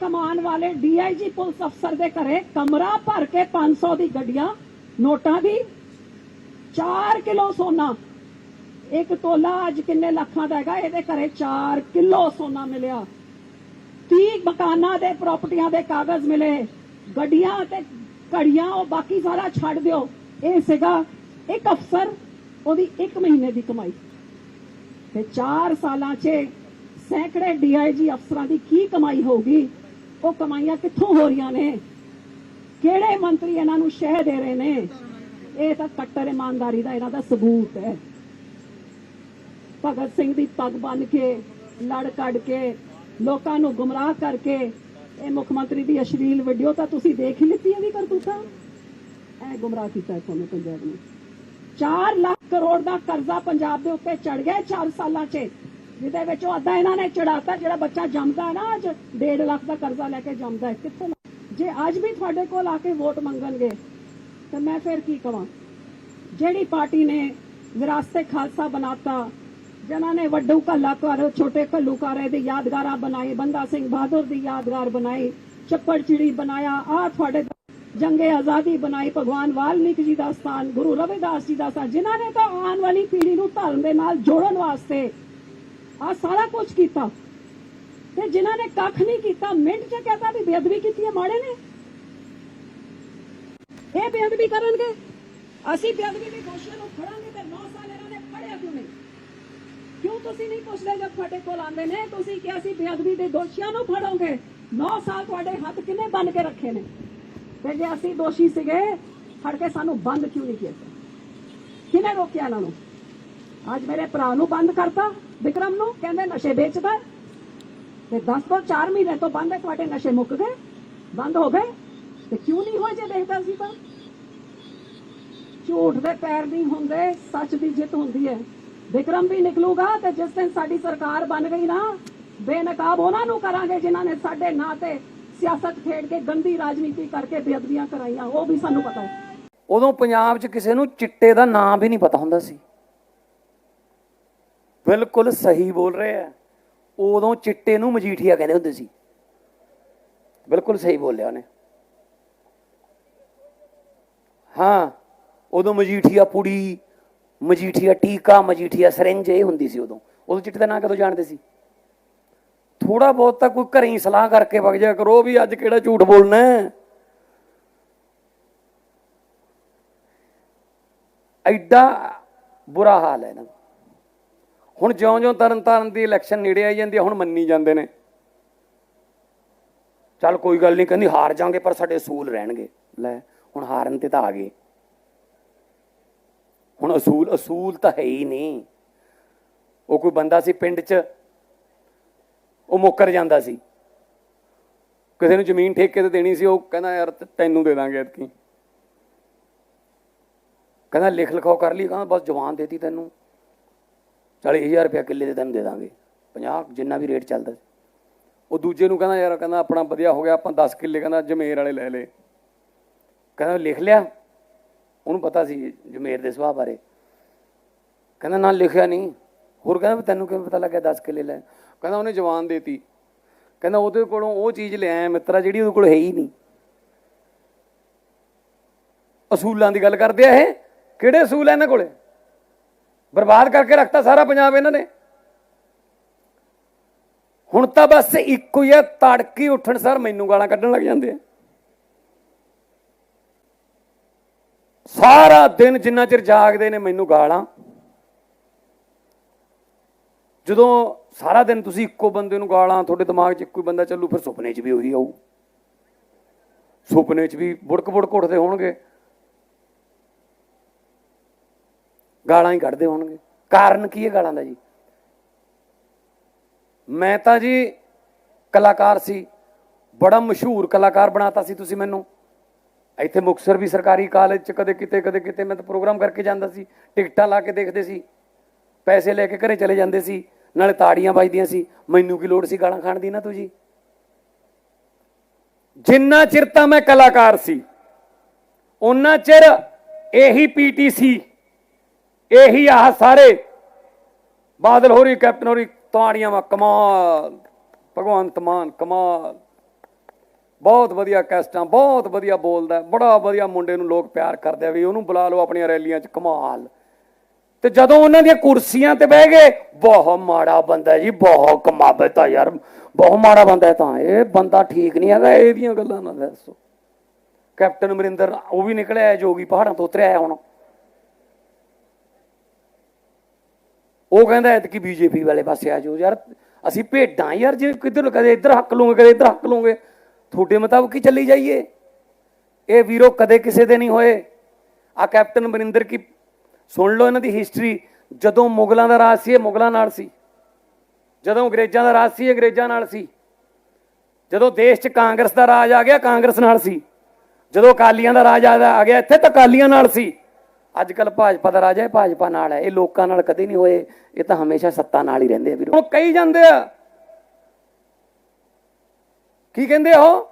ਕਮਾਉਣ ਵਾਲੇ DIG police ਅਫਸਰ ਦੇ ਘਰੇ ਕਮਰਾ ਭਰ ਕੇ 500 ਦੀ ਗੱਡੀਆਂ, ਨੋਟਾਂ ਦੀ 4 ਕਿਲੋ ਸੋਨਾ। ਇੱਕ ਤੋਲਾ ਅੱਜ ਕਿੰਨੇ ਲੱਖਾਂ ਦਾ ਹੈਗਾ? ਇਹਦੇ ਘਰੇ 4 ਕਿਲੋ ਸੋਨਾ ਮਿਲਿਆ। 30 ਮਕਾਨਾਂ ਦੇ ਪ੍ਰਾਪਰਟੀਆਂ ਦੇ ਕਾਗਜ਼ ਮਿਲੇ। ਗੱਡੀਆਂ ਤੇ ਘੜੀਆਂ, ਉਹ ਬਾਕੀ ਸਾਰਾ ਛੱਡ ਦਿਓ। ਇਹ ਸੀਗਾ ਇੱਕ ਅਫਸਰ, ਉਹਦੀ 1 ਮਹੀਨੇ ਦੀ ਕਮਾਈ। ਤੇ 4 ਸਾਲਾਂ 'ਚ ਸੈਂਕੜੇ ਡੀਆਈਜੀ ਅਫਸਰਾਂ ਦੀ ਕੀ ਕਮਾਈ ਹੋਊਗੀ? ਉਹ ਕਮਾਈਆਂ ਕਿੱਥੋਂ ਹੋ ਰਹੀਆਂ ਨੇ? ਕਿਹੜੇ ਮੰਤਰੀ ਇਹਨਾਂ ਨੂੰ ਸ਼ਹਿ ਦੇ ਰਹੇ ਨੇ? ਇਹ ਤਾਂ ਕੱਟਰ ਇਮਾਨਦਾਰੀ ਦਾ ਇਹਨਾਂ ਦਾ ਸਬੂਤ ਹੈ। ਭਗਤ ਸਿੰਘ ਦੀ ਪੱਗ ਬੰਨ ਕੇ, ਲੜ ਕੱਢ ਕੇ, ਲੋਕਾਂ ਨੂੰ ਗੁੰਮਰਾਹ ਕਰਕੇ ਇਹ ਮੁੱਖ ਮੰਤਰੀ ਦੀ ਅਸ਼ਲੀਲ ਵੀਡੀਓ ਤਾਂ ਤੁਸੀਂ ਦੇਖ ਹੀ ਲਿੱਤੀ ਵੀ ਕਰਤੂਤਾਂ? ਐ ਗੁੰਮਰਾਹ ਕੀਤਾ ਹੈ ਤੁਹਾਨੂੰ ਪੰਜਾਬ ਨੂੰ। 4 ਲੱਖ ਕਰੋੜ ਦਾ ਕਰਜ਼ਾ ਪੰਜਾਬ ਦੇ ਉੱਤੇ ਚੜ ਗਿਆ 4 ਸਾਲਾਂ 'ਚ। ਜਿਹਦੇ ਵਿੱਚੋਂ ਅੱਧਾ ਇਹਨਾਂ ਨੇ ਚੜਾਤਾ ਜਿਹੜਾ ਬੱਚਾ ਜੰਮਦਾ ਹੈ ਨਾ ਅੱਜ 1.5 ਲੱਖ ਦਾ ਕਰਜ਼ਾ ਲੈ ਕੇ ਜੰਮਦਾ ਹੈ। ਕਿੱਥੋਂ ਜੇ ਅੱਜ ਵੀ ਤੁਹਾਡੇ ਕੋਲ ਆ ਕੇ ਵੋਟ ਮੰਗਣਗੇ, ਤਾਂ ਮੈਂ ਫਿਰ ਕੀ ਕਵਾਂ? ਜਿਹੜੀ ਪਾਰਟੀ ਨੇ ਵਿਰਾਸਤੇ ਖਾਲਸਾ ਬਣਾਤਾ, ਜਿਨ੍ਹਾਂ ਨੇ ਵੱਡੂ ਕੱਲਾ ਛੋਟੇ ਘੱਲੂਕਾਰੇ ਦੀ ਯਾਦਗਾਰਾਂ ਬਣਾਈ ਬੰਦਾ ਸਿੰਘ ਬਹਾਦਰ ਦੀ ਯਾਦਗਾਰ ਬਣਾਈ, ਚੱਪੜ ਚਿੜੀ ਬਣਾਇਆ ਆ ਤੁਹਾਡੇ ਜੰਗੇ ਆਜ਼ਾਦੀ ਬਣਾਈ, ਭਗਵਾਨ ਵਾਲਮੀਕ ਜੀ ਦਾ ਸਥਾਨ, ਗੁਰੂ ਰਵਿਦਾਸ ਜੀ ਦਾ ਸਥਾਨ, ਜਿਨ੍ਹਾਂ ਨੇ ਤਾਂ ਆਉਣ ਵਾਲੀ ਪੀੜ੍ਹੀ ਨੂੰ ਧਰਮ ਦੇ ਨਾਲ ਜੋੜਨ ਵਾਸਤੇ ਆ ਸਾਰਾ ਕੁਝ ਕੀਤਾ। ਤੇ ਜਿਨ੍ਹਾਂ ਨੇ ਕੱਖ ਨਹੀਂ ਕੀਤਾ, ਮਿੰਟ ਚ ਕਹਤਾ ਵੀ ਬੇਅਦਬੀ ਕੀਤੀ ਹੈ, ਮਾੜੇ ਨੇ। ਇਹ ਬੇਅਦਬੀ ਕਰਨਗੇ। ਅਸੀਂ ਬੇਅਦਬੀ ਦੇ ਦੋਸ਼ੀਆਂ ਨੂੰ ਫੜਾਂਗੇ ਤੇ 9 ਸਾਲ ਇਹਨਾਂ ਨੇ ਫੜਿਆ ਕਿਉਂ ਨਹੀਂ? ਕਿਉਂ ਤੁਸੀਂ ਨਹੀਂ ਪੁੱਛਦੇ ਜਦ ਤੁਹਾਡੇ ਕੋਲ ਆਉਂਦੇ ਨੇ? ਤੁਸੀਂ ਕਿਹਾ ਸੀ ਬੇਅਦਬੀ ਦੇ ਦੋਸ਼ੀਆਂ ਨੂੰ ਫੜੋਗੇ। 9 ਸਾਲ ਤੁਹਾਡੇ ਹੱਥ ਕਿੰਨੇ ਬੰਨ ਕੇ ਰੱਖੇ ਨੇ? ਤੇ ਜੇ ਅਸੀਂ ਦੋਸ਼ੀ ਸੀਗੇ, ਫੜ ਕੇ ਸਾਨੂੰ ਬੰਦ ਕਿਉਂ ਨਹੀਂ ਕੀਤਾ? ਕਿਹਨੇ ਰੋਕਿਆ ਇਹਨਾਂ ਨੂੰ? ਅੱਜ ਮੇਰੇ ਭਰਾ ਨੂੰ ਬੰਦ ਕਰਤਾ। ਵਿਕਰਮ ਨੂੰ ਕਹਿੰਦੇ ਨਸ਼ੇ ਵੇਚਦਾ ਤੇ 10 ਤੋਂ 4 ਮਹੀਨੇ ਤੋਂ ਬੰਦ ਹੈ, ਤੁਹਾਡੇ ਨਸ਼ੇ ਮੁੱਕ ਗਏ, ਬੰਦ ਹੋ ਗਏ। ਤੇ ਕਿਉਂ ਨਹੀਂ ਹੋਏ ਜੇ ਦੇਖਦਾ ਸੀ ਤਾਂ? ਝੂਠ ਦੇ ਪੈਰ ਨਹੀਂ ਹੁੰਦੇ, ਸੱਚ ਦੀ ਜਿੱਤ ਹੁੰਦੀ ਹੈ। ਵਿਕਰਮ ਵੀ ਨਿਕਲੂਗਾ ਤੇ ਜਿਸ ਦਿਨ ਸਾਡੀ ਸਰਕਾਰ ਬਣ ਗਈ ਨਾ, ਬੇਨਕਾਬ ਉਹਨਾਂ ਨੂੰ ਕਰਾਂਗੇ ਜਿਨ੍ਹਾਂ ਨੇ ਸਾਡੇ ਨਾਂ ਤੇ ਸਿਆਸਤ ਖੇਡ ਕੇ ਗੰਦੀ ਰਾਜਨੀਤੀ ਕਰਕੇ ਬੇਅਦਬੀਆਂ ਕਰਾਈਆਂ, ਉਹ ਵੀ ਸਾਨੂੰ ਪਤਾ ਹੈ। ਉਦੋਂ ਪੰਜਾਬ 'ਚ ਕਿਸੇ ਨੂੰ ਚਿੱਟੇ ਦਾ ਨਾਮ ਵੀ ਨਹੀਂ ਪਤਾ ਹੁੰਦਾ ਸੀ। ਬਿਲਕੁਲ ਸਹੀ ਬੋਲ ਰਹੇ ਆ। ਉਦੋਂ ਚਿੱਟੇ ਨੂੰ ਮਜੀਠੀਆ ਕਹਿੰਦੇ ਹੁੰਦੇ ਸੀ। ਬਿਲਕੁਲ ਸਹੀ ਬੋਲਿਆ ਉਹਨੇ। ਹਾਂ, ਉਦੋਂ ਮਜੀਠੀਆ ਪੁੜੀ, ਮਜੀਠੀਆ ਟੀਕਾ, ਮਜੀਠੀਆ ਸਰਿੰਜ, ਇਹ ਹੁੰਦੀ ਸੀ ਉਦੋਂ। ਉਦੋਂ ਚਿੱਟੇ ਦਾ ਨਾਂ ਕਦੋਂ ਜਾਣਦੇ ਸੀ? ਥੋੜਾ ਬਹੁਤ ਤਾਂ ਕੋਈ ਘਰੇ ਹੀ ਸਲਾਹ ਕਰਕੇ ਵਗ ਜਾ ਕਰੋ ਵੀ ਅੱਜ ਕਿਹੜਾ ਝੂਠ ਬੋਲਣਾ ਹੈ। ਐਡਾ ਬੁਰਾ ਹਾਲ ਹੈ ਨਾ ਹੁਣ ਜਿਉਂ-ਜਿਉਂ ਤਰਨਤਾਰਨ ਦੀ ਇਲੈਕਸ਼ਨ ਨੇੜੇ ਆਈ ਜਾਂਦੀ ਹੈ ਹੁਣ ਮੰਨੀ ਜਾਂਦੇ ਨੇ। ਚੱਲ ਕੋਈ ਗੱਲ ਨਹੀਂ, ਕਹਿੰਦੀ ਹਾਰ ਜਾਾਂਗੇ, ਪਰ ਸਾਡੇ ਅਸੂਲ ਰਹਿਣਗੇ। ਲੈ, ਹੁਣ ਹਾਰਨ ਤੇ ਤਾਂ ਆ ਗਏ। ਹੁਣ ਅਸੂਲ ਅਸੂਲ ਤਾਂ ਹੈ ਹੀ ਨਹੀਂ। ਉਹ ਕੋਈ ਬੰਦਾ ਸੀ ਪਿੰਡ 'ਚ, ਉਹ ਮੁੱਕਰ ਜਾਂਦਾ ਸੀ। ਕਿਸੇ ਨੂੰ ਜ਼ਮੀਨ ਠੇਕੇ ਤੇ ਦੇਣੀ ਸੀ, ਉਹ ਕਹਿੰਦਾ, ਯਾਰ ਤੈਨੂੰ ਦੇ ਦਾਂਗੇ ਐਤਕੀ। ਕਹਿੰਦਾ ਲਿਖ ਲਿਖਾਓ ਕਰ ਲਈ, ਕਹਿੰਦਾ, ਬਸ ਜਵਾਨ ਦੇਤੀ ਤੈਨੂੰ। 40000 ਰੁਪਇਆ ਕਿੱਲੇ ਦੇ ਤੈਨੂੰ ਦੇ ਦਾਂਗੇ। 50 ਜਿੰਨਾ ਵੀ ਰੇਟ ਚੱਲਦਾ ਉਹ ਦੂਜੇ ਨੂੰ ਕਹਿੰਦਾ ਯਾਰ, ਕਹਿੰਦਾ ਆਪਣਾ ਵਧੀਆ ਹੋ ਗਿਆ, ਆਪਾਂ 10 ਕਿੱਲੇ ਕਹਿੰਦਾ ਜਮੇਰ ਵਾਲੇ ਲੈ ਲੇ ਕਹਿੰਦਾ ਲਿਖ ਲਿਆ। ਉਹਨੂੰ ਪਤਾ ਸੀ ਜਮੇਰ ਦੇ ਸੁਭਾਅ ਬਾਰੇ। ਕਹਿੰਦਾ ਨਾ ਲਿਖਿਆ ਨਹੀਂ। ਹੋਰ ਕਹਿੰਦਾ ਵੀ ਤੈਨੂੰ ਕਿਵੇਂ ਪਤਾ ਲੱਗਿਆ 10 ਕਿੱਲੇ ਲੈ? ਕਹਿੰਦਾ ਉਹਨੇ ਜਵਾਨ ਦੇਤੀ। ਕਹਿੰਦਾ ਉਹਦੇ ਕੋਲੋਂ ਉਹ ਚੀਜ਼ ਲਿਆਇਆ ਮਿੱਤਰਾ ਜਿਹੜੀ ਉਹਦੇ ਕੋਲ ਹੈ ਹੀ ਨਹੀਂ। ਅਸੂਲਾਂ ਦੀ ਗੱਲ ਕਰਦੇ ਆ ਇਹ? ਕਿਹੜੇ ਅਸੂਲ ਆ ਇਹਨਾਂ ਕੋਲੇ? ਬਰਬਾਦ ਕਰਕੇ ਰੱਖਤਾ ਸਾਰਾ ਪੰਜਾਬ ਇਹਨਾਂ ਨੇ। ਹੁਣ ਤਾਂ ਬਸ ਇੱਕੋ ਹੀ ਹੈ ਤੜਕੀ ਉੱਠਣ ਸਰ ਮੈਨੂੰ ਗਾਲਾਂ ਕੱਢਣ ਲੱਗ ਜਾਂਦੇ ਆ। ਸਾਰਾ ਦਿਨ ਜਿੰਨਾ ਚਿਰ ਜਾਗਦੇ ਨੇ ਮੈਨੂੰ ਗਾਲਾਂ। ਜਦੋਂ ਸਾਰਾ ਦਿਨ ਤੁਸੀਂ ਇੱਕੋ ਬੰਦੇ ਨੂੰ ਗਾਲਾਂ, ਤੁਹਾਡੇ ਦਿਮਾਗ 'ਚ ਇੱਕੋ ਹੀ ਬੰਦਾ ਚੱਲੂ, ਫਿਰ ਸੁਪਨੇ 'ਚ ਵੀ ਉਹੀ ਆਊ। ਸੁਪਨੇ 'ਚ ਵੀ ਬੁੜਕ ਬੁੜਕ ਉੱਠਦੇ ਹੋਣਗੇ। ਗਾਲਾਂ ਹੀ ਕੱਢਦੇ ਹੋਣਗੇ। ਕਾਰਨ ਕੀ ਹੈ ਗਾਲਾਂ ਦਾ ਜੀ? ਮੈਂ ਤਾਂ ਜੀ ਕਲਾਕਾਰ ਸੀ। ਬੜਾ ਮਸ਼ਹੂਰ ਕਲਾਕਾਰ ਬਣਾਤਾ ਸੀ ਤੁਸੀਂ ਮੈਨੂੰ। ਇੱਥੇ ਮੁਕਤਸਰ ਵੀ ਸਰਕਾਰੀ ਕਾਲਜ ਚ ਕਦੇ ਕਿਤੇ ਕਦੇ ਕਿਤੇ ਮੈਂ ਤਾਂ ਪ੍ਰੋਗਰਾਮ ਕਰਕੇ ਜਾਂਦਾ ਸੀ। ਟਿਕਟਾਂ ਲਾ ਕੇ ਦੇਖਦੇ ਸੀ। ਪੈਸੇ ਲੈ ਕੇ ਘਰੇ ਚਲੇ ਜਾਂਦੇ ਸੀ। ਨਾਲੇ ਤਾੜੀਆਂ ਵੱਜਦੀਆਂ ਸੀ। ਮੈਨੂੰ ਕੀ ਲੋੜ ਸੀ ਗਾਲਾਂ ਖਾਣ ਦੀ ਨਾ ਤੂੰ ਜੀ? ਜਿੰਨਾ ਚਿਰ ਤਾਂ ਮੈਂ ਕਲਾਕਾਰ ਸੀ ਉਹਨਾਂ ਚਿਰ ਇਹੀ ਪੀਟੀਸੀ ਇਹੀ ਆਹ ਸਾਰੇ। ਬਾਦਲ ਹੋਰੀ, ਕੈਪਟਨ ਹੋਰੀ, ਤਾੜੀਆਂ ਵਾ, ਕਮਾਲ। ਭਗਵੰਤ ਮਾਨ, ਕਮਾਲ। ਬਹੁਤ ਵਧੀਆ ਕੈਸਟਾਂ, ਬਹੁਤ ਵਧੀਆ ਬੋਲਦਾ ਬੜਾ ਵਧੀਆ ਮੁੰਡੇ ਨੂੰ ਲੋਕ ਪਿਆਰ ਕਰਦੇ ਆ ਵੀ ਉਹਨੂੰ ਬੁਲਾ ਲਓ ਆਪਣੀਆਂ ਰੈਲੀਆਂ 'ਚ, ਕਮਾਲ। ਤੇ ਜਦੋਂ ਉਹਨਾਂ ਦੀਆਂ ਕੁਰਸੀਆਂ ਤੇ ਬਹਿ ਗਏ, ਬਹੁਤ ਮਾੜਾ ਬੰਦਾ ਜੀ, ਬਹੁਤ ਕਮਾਬਤਾ ਯਾਰ। ਬਹੁਤ ਮਾੜਾ ਬੰਦਾ ਤਾਂ। ਇਹ ਬੰਦਾ ਠੀਕ ਨਹੀਂ ਹੈਗਾ, ਇਹਦੀਆਂ ਗੱਲਾਂ ਨਾ ਦੱਸੋ। ਕੈਪਟਨ ਅਮਰਿੰਦਰ, ਉਹ ਵੀ ਨਿਕਲਿਆ ਜੋਗੀ, ਪਹਾੜਾਂ ਤੋਂ ਉਤਰਿਆ ਹੈ ਹੁਣ। ਉਹ ਕਹਿੰਦਾ ਐਤਕੀ ਬੀਜੇਪੀ ਵਾਲੇ ਪਾਸੇ ਆ ਜਾਓ ਯਾਰ, ਅਸੀਂ ਭੇਡਾਂ ਯਾਰ, ਜੇ ਕਿੱਧਰ ਕਦੇ ਇੱਧਰ ਹੱਕ ਲੂਗੇ ਕਦੇ ਇੱਧਰ ਹੱਕ ਲੂਗੇ ਤੁਹਾਡੇ ਮੁਤਾਬਕ ਹੀ ਚੱਲੀ ਜਾਈਏ। ਇਹ ਵੀਰੋ ਕਦੇ ਕਿਸੇ ਦੇ ਨਹੀਂ ਹੋਏ। ਆ ਕੈਪਟਨ ਅਮਰਿੰਦਰ ਕੀ, ਸੁਣ ਲਓ ਇਹਨਾਂ ਦੀ ਹਿਸਟਰੀ ਜਦੋਂ ਮੁਗਲਾਂ ਦਾ ਰਾਜ ਸੀ, ਇਹ ਮੁਗਲਾਂ ਨਾਲ ਸੀ। ਜਦੋਂ ਅੰਗਰੇਜ਼ਾਂ ਦਾ ਰਾਜ ਸੀ ਅੰਗਰੇਜ਼ਾਂ ਨਾਲ ਸੀ। ਜਦੋਂ ਦੇਸ਼ 'ਚ ਕਾਂਗਰਸ ਦਾ ਰਾਜ ਆ ਗਿਆ, ਕਾਂਗਰਸ ਨਾਲ ਸੀ। ਜਦੋਂ ਅਕਾਲੀਆਂ ਦਾ ਰਾਜ ਆ ਗਿਆ, ਇੱਥੇ ਤਾਂ ਅਕਾਲੀਆਂ ਨਾਲ ਸੀ। ਅੱਜ ਕੱਲ ਭਾਜਪਾ ਦਾ ਰਾਜਾ ਹੈ ਭਾਜਪਾ ਨਾਲ ਹੈ। ਇਹ ਲੋਕਾਂ ਨਾਲ ਕਦੇ ਨਹੀਂ ਹੋਏ। ਇਹ ਤਾਂ ਹਮੇਸ਼ਾ ਸੱਤਾ ਨਾਲ ਹੀ ਰਹਿੰਦੇ ਆ ਵੀਰੋ। ਹੁਣ ਕਈ ਜਾਂਦੇ ਆ। ਕੀ ਕਹਿੰਦੇ ਆ ਉਹ?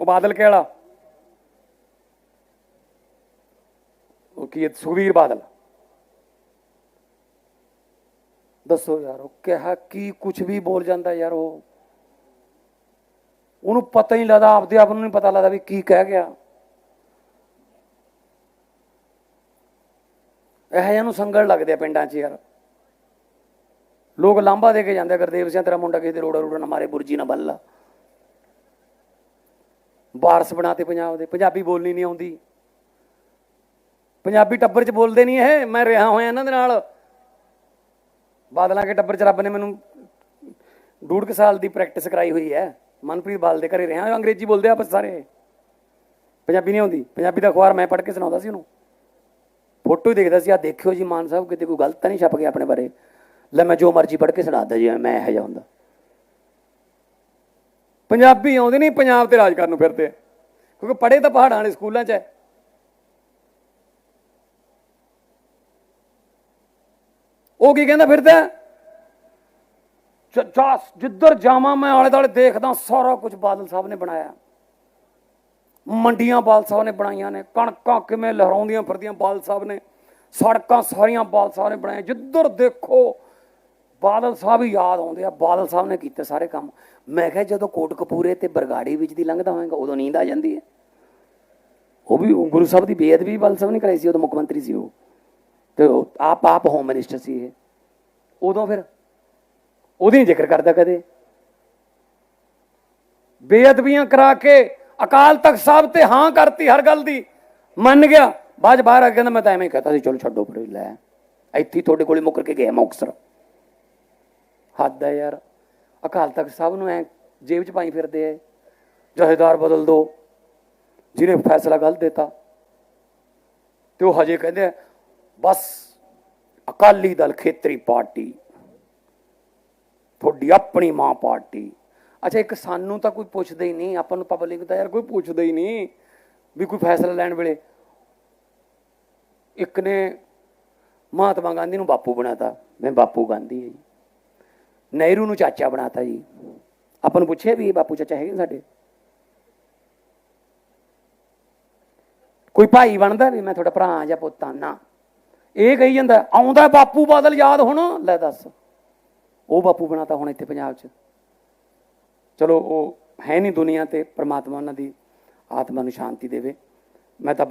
ਉਹ ਬਾਦਲ ਕਿਹੜਾ ਉਹ ਕੀ ਹੈ, ਸੁਖਬੀਰ ਬਾਦਲ। ਦੱਸੋ ਯਾਰ ਉਹ ਕਿਹਾ ਕੀ ਕੁਝ ਵੀ ਬੋਲ ਜਾਂਦਾ ਯਾਰ ਉਹ। ਉਹਨੂੰ ਪਤਾ ਹੀ ਨਹੀਂ ਲੱਗਦਾ ਆਪਦੇ ਆਪ ਨੂੰ ਨਹੀਂ ਪਤਾ ਲੱਗਦਾ ਵੀ ਕੀ ਕਹਿ ਗਿਆ। ਇਹ ਜਿਹਾ ਨੂੰ ਸੰਗਲ ਲੱਗਦੇ ਆ ਪਿੰਡਾਂ 'ਚ ਯਾਰ। ਲੋਕ ਲਾਂਬਾ ਦੇ ਕੇ ਜਾਂਦੇ ਆ, ਗੁਰਦੇਵ ਸਿੰਘ ਤੇਰਾ ਮੁੰਡਾ ਕਿਸੇ ਦੇ ਰੋੜਾ ਰੋੜਾ ਨਾ ਮਾਰੇ ਬੁਰਜੀ ਨਾ ਬੱਲਾ ਵਾਰਸ ਬਣਾਤੇ ਪੰਜਾਬ ਦੇ ਪੰਜਾਬੀ ਬੋਲਣੀ ਨਹੀਂ ਆਉਂਦੀ। ਪੰਜਾਬੀ ਟੱਬਰ 'ਚ ਬੋਲਦੇ ਨਹੀਂ ਇਹ ਮੈਂ ਰਿਹਾ ਹੋਇਆ ਇਹਨਾਂ ਦੇ ਨਾਲ। ਬਾਦਲਾਂ ਕੇ ਟੱਬਰ 'ਚ ਰੱਬ ਨੇ ਮੈਨੂੰ ਡੂਢ ਕੁ ਸਾਲ ਦੀ ਪ੍ਰੈਕਟਿਸ ਕਰਾਈ ਹੋਈ ਹੈ। ਮਨਪ੍ਰੀਤ ਬਾਲ ਦੇ ਘਰੇ ਰਿਹਾ ਅੰਗਰੇਜ਼ੀ ਬੋਲਦੇ ਆਪਸ ਸਾਰੇ। ਪੰਜਾਬੀ ਨਹੀਂ ਆਉਂਦੀ ਪੰਜਾਬੀ ਦਾ ਅਖਬਾਰ ਮੈਂ ਪੜ੍ਹ ਕੇ ਸੁਣਾਉਂਦਾ ਸੀ ਉਹਨੂੰ। ਫੋਟੋ ਹੀ ਦੇਖਦਾ ਸੀ ਆ ਦੇਖਿਓ ਜੀ ਮਾਨ ਸਾਹਿਬ, ਕਿਤੇ ਕੋਈ ਗਲਤ ਤਾਂ ਨਹੀਂ ਛਪ ਗਿਆ ਆਪਣੇ ਬਾਰੇ? ਲੈ ਮੈਂ ਜੋ ਮਰਜ਼ੀ ਪੜ੍ਹ ਕੇ ਸੁਣਾਦਾ ਜੀ, ਮੈਂ ਇਹੋ ਜਿਹਾ ਹੁੰਦਾ। ਪੰਜਾਬੀ ਆਉਂਦੇ ਨਹੀਂ ਪੰਜਾਬ ਤੇ ਰਾਜ ਕਰਨ ਨੂੰ ਫਿਰਦੇ। ਕਿਉਂਕਿ ਪੜ੍ਹੇ ਤਾਂ ਪਹਾੜਾਂ ਵਾਲੇ ਸਕੂਲਾਂ 'ਚ ਹੈ। ਉਹ ਕੀ ਕਹਿੰਦਾ ਫਿਰਦਾ? ਹੈ? ਜਿੱਧਰ ਜਾਵਾਂ ਮੈਂ ਆਲੇ ਦੁਆਲੇ ਦੇਖਦਾ ਸਾਰਾ ਕੁਝ ਬਾਦਲ ਸਾਹਿਬ ਨੇ ਬਣਾਇਆ। ਮੰਡੀਆਂ ਬਾਲ ਸਾਹਿਬ ਨੇ ਬਣਾਈਆਂ ਨੇ, ਕਣਕਾਂ ਕਿਵੇਂ ਲਹਿਰਾਉਂਦੀਆਂ ਫਿਰਦੀਆਂ ਬਾਲ ਸਾਹਿਬ ਨੇ, ਸੜਕਾਂ ਸਾਰੀਆਂ ਬਾਦਲ ਸਾਹਿਬ ਨੇ ਬਣਾਈਆਂ। ਜਿੱਧਰ ਦੇਖੋ, ਬਾਦਲ ਸਾਹਿਬ ਹੀ ਯਾਦ ਆਉਂਦੇ ਆ, ਬਾਦਲ ਸਾਹਿਬ ਨੇ ਕੀਤੇ ਸਾਰੇ ਕੰਮ। ਮੈਂ ਕਿਹਾ ਜਦੋਂ ਕੋਟ ਕੋਟਕਪੂਰੇ ਤੇ ਬਰਗਾੜੀ ਵਿੱਚ ਦੀ ਲੰਘਦਾ ਹੋਏਗਾ, ਉਦੋਂ ਨੀਂਦ ਆ ਜਾਂਦੀ ਹੈ। ਉਹ ਵੀ ਗੁਰੂ ਸਾਹਿਬ ਦੀ ਬੇਅਦਬੀ ਵੀ ਬਾਦਲ ਸਾਹਿਬ ਨੇ ਕਰਾਈ ਸੀ, ਉਦੋਂ ਮੁੱਖ ਮੰਤਰੀ ਸੀ ਉਹ। ਤੇ ਆਪ ਆਪ ਹੋਮ ਮਿਨਿਸਟਰ ਸੀ ਇਹ। ਉਦੋਂ ਫਿਰ ਉਹਦੀ ਜ਼ਿਕਰ ਕਰਦਾ ਕਦੇ। ਬੇਅਦਬੀਆਂ ਕਰਾ ਕੇ ਅਕਾਲ ਤਖਤ ਸਾਹਿਬ ਤੇ ਹਾਂ ਕਰਤੀ ਹਰ ਗੱਲ ਦੀ। ਮੰਨ ਗਿਆ। ਬਾਅਦ ਬਾਹਰ ਆ ਕਹਿੰਦਾ, ਮੈਂ ਤਾਂ ਐਵੇਂ ਹੀ ਕਹਤਾ ਸੀ, ਚਲੋ ਛੱਡੋ ਪਰੇ ਲੈ। ਇੱਥੇ ਤੁਹਾਡੇ ਕੋਲੇ ਮੁੱਕਰ ਕੇ ਗਿਆ ਮੁਕਤਸਰ। ਹੱਦ ਹੈ ਯਾਰ। ਅਕਾਲ ਤਖਤ ਸਾਹਿਬ ਨੂੰ ਐ ਜੇਬ 'ਚ ਪਾਈ ਫਿਰਦੇ ਐ ਜਹੇਦਾਰ ਬਦਲ ਦੋ। ਜਿਹਨੇ ਫੈਸਲਾ ਗਲਤ ਦਿੱਤਾ। ਤੇ ਉਹ ਹਜੇ ਕਹਿੰਦੇ ਬਸ, ਅਕਾਲੀ ਦਲ ਖੇਤਰੀ ਪਾਰਟੀ। ਤੁਹਾਡੀ ਆਪਣੀ ਮਾਂ ਪਾਰਟੀ। ਅੱਛਾ, ਇੱਕ ਸਾਨੂੰ ਤਾਂ ਕੋਈ ਪੁੱਛਦਾ ਹੀ ਨਹੀਂ, ਆਪਾਂ ਨੂੰ ਪਬਲਿਕ ਦਾ ਯਾਰ ਕੋਈ ਪੁੱਛਦਾ ਹੀ ਨਹੀਂ ਵੀ ਕੋਈ ਫੈਸਲਾ ਲੈਣ ਵੇਲੇ। ਇੱਕ ਨੇ ਮਹਾਤਮਾ ਗਾਂਧੀ ਨੂੰ ਬਾਪੂ ਬਣਾਤਾ, ਮੈਂ ਬਾਪੂ ਗਾਂਧੀ ਹੈ ਜੀ। ਨਹਿਰੂ ਨੂੰ ਚਾਚਾ ਬਣਾਤਾ ਜੀ। ਆਪਾਂ ਨੂੰ ਪੁੱਛਿਆ ਵੀ ਇਹ ਬਾਪੂ ਚਾਚਾ ਹੈਗੇ ਸਾਡੇ? ਕੋਈ ਭਾਈ ਬਣਦਾ ਵੀ ਮੈਂ ਤੁਹਾਡਾ ਭਰਾ ਜਾਂ ਪੁੱਤ ਹਾਂ? ਨਾ। ਇਹ ਕਹੀ ਜਾਂਦਾ, ਆਉਂਦਾ ਬਾਪੂ ਬਾਦਲ ਯਾਦ ਹੁਣ, ਲੈ ਦੱਸ। ਉਹ ਬਾਪੂ ਬਣਾਤਾ ਹੁਣ ਇੱਥੇ ਪੰਜਾਬ 'ਚ। ਚਲੋ, ਉਹ ਹੈ ਨਹੀਂ ਦੁਨੀਆ ਤੇ, ਪ੍ਰਮਾਤਮਾ ਉਹਨਾਂ ਦੀ ਆਤਮਾ ਨੂੰ ਸ਼ਾਂਤੀ ਦੇਵੇ। ਮੈਂ ਤਾਂ